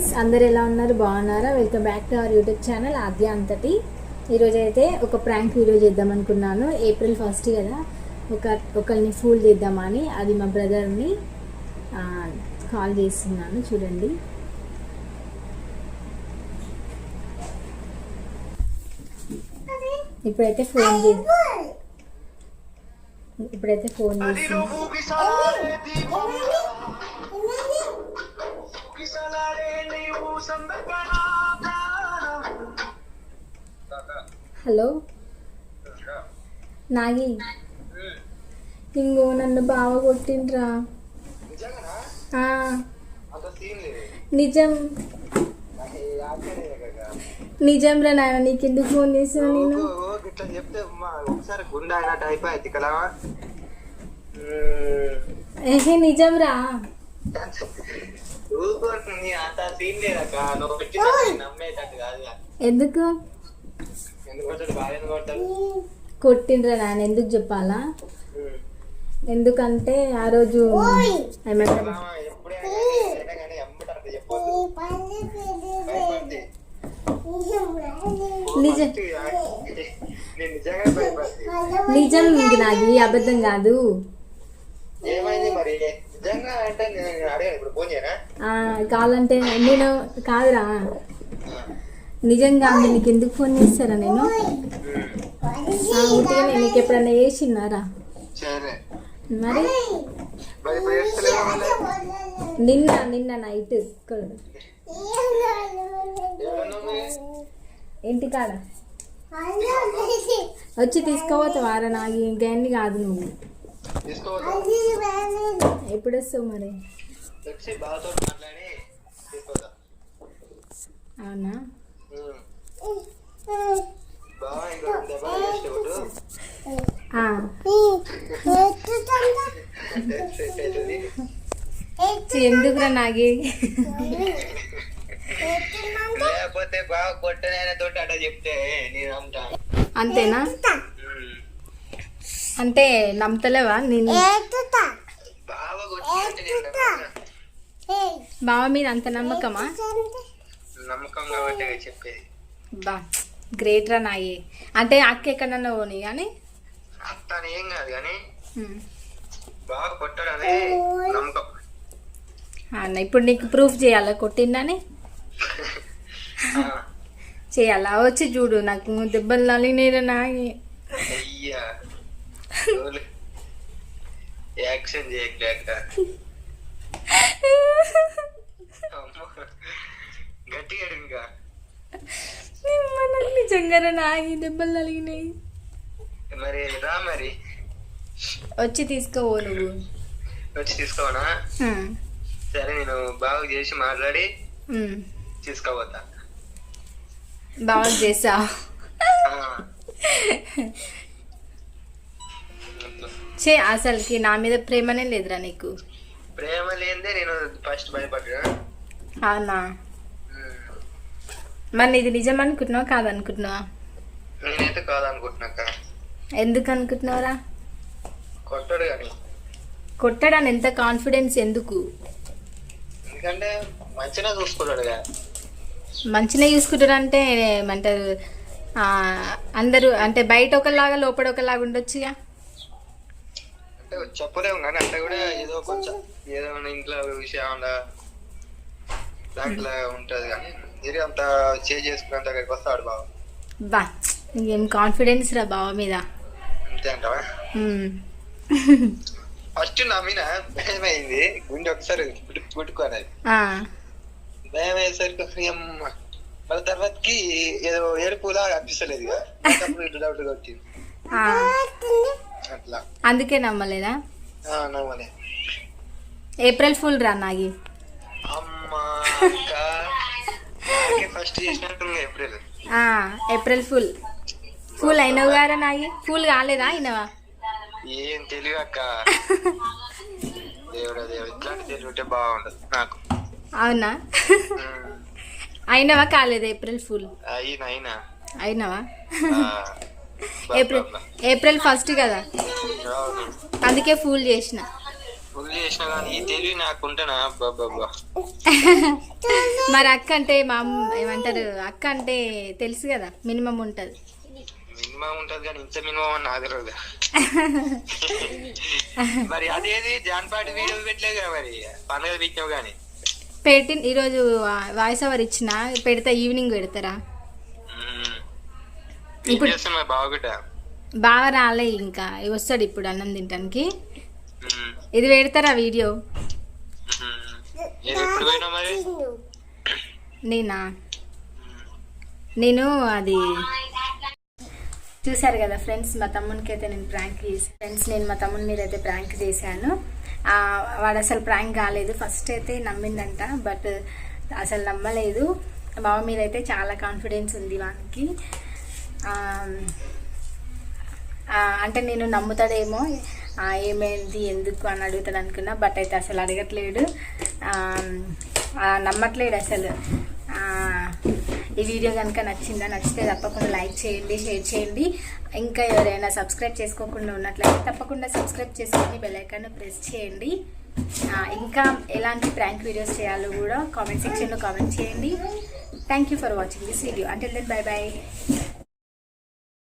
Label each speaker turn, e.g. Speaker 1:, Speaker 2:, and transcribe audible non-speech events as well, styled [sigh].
Speaker 1: Friends అందరు ఎలా ఉన్నారు? బాగున్నారా? Welcome back to our YouTube channel Aadya అంతటి. ఈరోజు అయితే ఒక ప్రాంక్ వీడియో చేద్దాం అనుకున్నాను. ఏప్రిల్ ఫస్ట్ కదా. ఒక ఒకరిని ఫూల్ చేద్దామని అది మా బ్రదర్ని కాల్ చేస్తున్నాను. చూడండి. ఇప్పుడైతే ఫోన్ చేసి ఇప్పుడైతే ఫోన్ చేసి హలో. నాగి. ఇంకో నన్ను బాగా కొట్టిండ్రా. ఆ, నిజం. నిజం రా నాయన నీకు ఎందుకు ఫోన్ చేసిన నేను?
Speaker 2: ఇట్లా చెప్తే మా ఒకసారి గుండె అయినట్టు అయిపోయింది కదా?
Speaker 1: ఏహే నిజం రా ఎందుకు? కొట్టిండ్రా నాయన ఎందుకు చెప్పాలా? ఎందుకంటే ఆ రోజు ఏమంటారు నిజం ఇది నాగి అబద్ధం కాదు
Speaker 2: ఏమైంది మరి నిజంగా అంటే నేను అడిగాను ఇప్పుడు ఫోన్ చేయనా
Speaker 1: ఆ, కావాలంటే నేను కాదురా. నిజంగా నీకు ఎందుకు ఫోన్ చేస్తారా నేను? ఉట్టిగా నేను నీకు ఎప్పుడన్నా చేసినారా
Speaker 2: సరే.
Speaker 1: మరి? నిన్న నిన్న నైట్? ఇంటికాడ వచ్చి తీసుకోవద్దు వారా నాకు ఇంకేంది కాదు నువ్వు. ఎప్పుడు వస్తావు మరి? అవునా? ఎందుకురా నాగి?
Speaker 2: లేకపోతే బాగా కొట్టనైనా తోటి చెప్తే నేను
Speaker 1: అంతేనా? అంటే నమ్మతలేవా? నేను
Speaker 2: నేను.
Speaker 1: బావ మీద అంత నమ్మకమా?
Speaker 2: నమ్మకం కాబట్టి చెప్పేది.
Speaker 1: బా గ్రేట్ రా నాయి. అంటే అక్క ఎక్కడన్నా పోనీ కానీ
Speaker 2: అంత ఏం కాదు కానీ
Speaker 1: ఉమ్.
Speaker 2: బాగా కొట్టాడని నమ్మకం.
Speaker 1: అన్న ఇప్పుడు నీకు ప్రూఫ్ చేయాలా? కొట్టిందని? చేయాలా? వచ్చి చూడు నాకు దెబ్బలు నాగి
Speaker 2: అయ్యా రోజులు యాక్షన్ అమ్మో. గట్టిగా ఇంకా
Speaker 1: నాకు నిజంగా నాగి దెబ్బలు నలిగినాయి
Speaker 2: మరి రా మరి
Speaker 1: వచ్చి తీసుకోవో నువ్వు
Speaker 2: వచ్చి తీసుకోవనా. సరే నేను బాగా చేసి మాట్లాడి
Speaker 1: ఉమ్.
Speaker 2: తీసుకోపోతా
Speaker 1: బాగా చేసావు
Speaker 2: ఆ.
Speaker 1: చే అసలుకి నా మీద ప్రేమనే లేదురా నీకు.
Speaker 2: ప్రేమ లేనిదే నేను ఫస్ట్ భయపడ్డా?
Speaker 1: అవునా? మరి ఇది నిజం అనుకుంటున్నావా కాదనుకుంటున్నావా?
Speaker 2: నేనైతే కాదనుకుంటున్నాక.
Speaker 1: ఎందుకు అనుకుంటున్నావురా
Speaker 2: కొట్టాడు కానీ.
Speaker 1: కొట్టడానికి ఎంత కాన్ఫిడెన్స్ ఎందుకు?
Speaker 2: ఎందుకంటే మంచిగా చూసుకున్నాడు కదా.
Speaker 1: మంచిగా చూసుకుంటారంటే ఏమంటారు? ఆ, అందరూ అంటే బయట ఒకలాగా లోపల ఒకలాగా ఉండొచ్చుగా?
Speaker 2: అంటే చెప్పలేము కానీ అంటే కూడా ఏదో కొంచెం ఏదో ఇంట్లో విషయం దాంట్లో ఉంటది కానీ ఇది అంత చేంజ్ చేసుకున్నంత అక్కడికి వస్తాడు బాబు
Speaker 1: బా నీకేం కాన్ఫిడెన్స్ రా బావ మీద.
Speaker 2: అంతే అంటావా. ఫస్ట్ నా మీద భయం అయింది గుండె ఒకసారి పుట్టు- పుట్టుకోనది
Speaker 1: ఆ,
Speaker 2: భయం అయ్యేసరికి. మళ్ళీ తర్వాతకి ఏదో ఏడుపులా అనిపిస్తలేదు ఇక. [laughs] డౌట్ వచ్చింది
Speaker 1: ఆ.
Speaker 2: అట్లా.
Speaker 1: అందుకే నమ్మలేదా?
Speaker 2: నమ్మలే.
Speaker 1: ఏప్రిల్ ఫుల్ రా నాగి.
Speaker 2: ఏప్రిల్.
Speaker 1: ఫుల్. ఫుల్ అయినవు గారా నాగి? ఫుల్ కాలేదా అయినవా?
Speaker 2: ఏం తెలివి అక్క. దేవుడా దేవుడు ఇట్లాంటి తెలివి ఉంటే బాగుండదు నాకు.
Speaker 1: అవునా. అయినవా కాలేదా ఏప్రిల్ ఫుల్?
Speaker 2: అయినా అయినా.
Speaker 1: అయినవా? ఏప్రిల్. ఏప్రిల్ ఫస్ట్ కదా. అందుకే ఫూల్ చేసిన. [laughs] మరి అక్క అంటే మా ఏమంటారు? అక్క అంటే తెలుసు కదా మినిమం ఉంటుంది.
Speaker 2: మినిమం ఉంటది కానీ ఇంత మినిమం అని నాకు తెలియదు [laughs] మరి అదేది? జాన్పాటి వీడియో పెట్టలేదు మరి? పండుగ పెట్టావు కానీ.
Speaker 1: పెట్టి ఈరోజు వాయిస్ ఓవర్ ఇచ్చిన పెడతా ఈవినింగ్ పెడతారా? ఇప్పుడు- బాగా రాలే ఇంకా. వస్తాడు ఇప్పుడు అన్నం తినడానికి ఇది పెడతారా వీడియో? నేనా? నేను అది చూసారు కదా ఫ్రెండ్స్ మా తమ్మునికి అయితే నేను ప్రాంక్ చేసి ఫ్రెండ్స్ నేను మా తమ్ముని మీద అయితే ప్రాంక్ చేశాను. వాడు అసలు ప్రాంక్ కాలేదు. ఫస్ట్ అయితే నమ్మిందంట బట్ అసలు నమ్మలేదు. బావ మీద అయితే చాలా కాన్ఫిడెన్స్ ఉంది వానికి. అంటే నేను నమ్ముతాడేమో ఏమైంది ఎందుకు అని అడుగుతాడు అనుకున్నా బట్ అయితే అసలు అడగట్లేడు. నమ్మట్లేడు అసలు. ఈ వీడియో కనుక నచ్చిందా నచ్చితే తప్పకుండా లైక్ చేయండి షేర్ చేయండి. ఇంకా ఎవరైనా సబ్స్క్రైబ్ చేసుకోకుండా ఉన్నట్లయితే తప్పకుండా సబ్స్క్రైబ్ చేసుకొని బెల్లైకాన్ ప్రెస్ చేయండి. ఇంకా ఎలాంటి ప్రాంక్ వీడియోస్ చేయాలో కూడా కామెంట్ సెక్షన్లో కామెంట్ చేయండి. Thank you for watching this video అంటే దెన్ బై బాయ్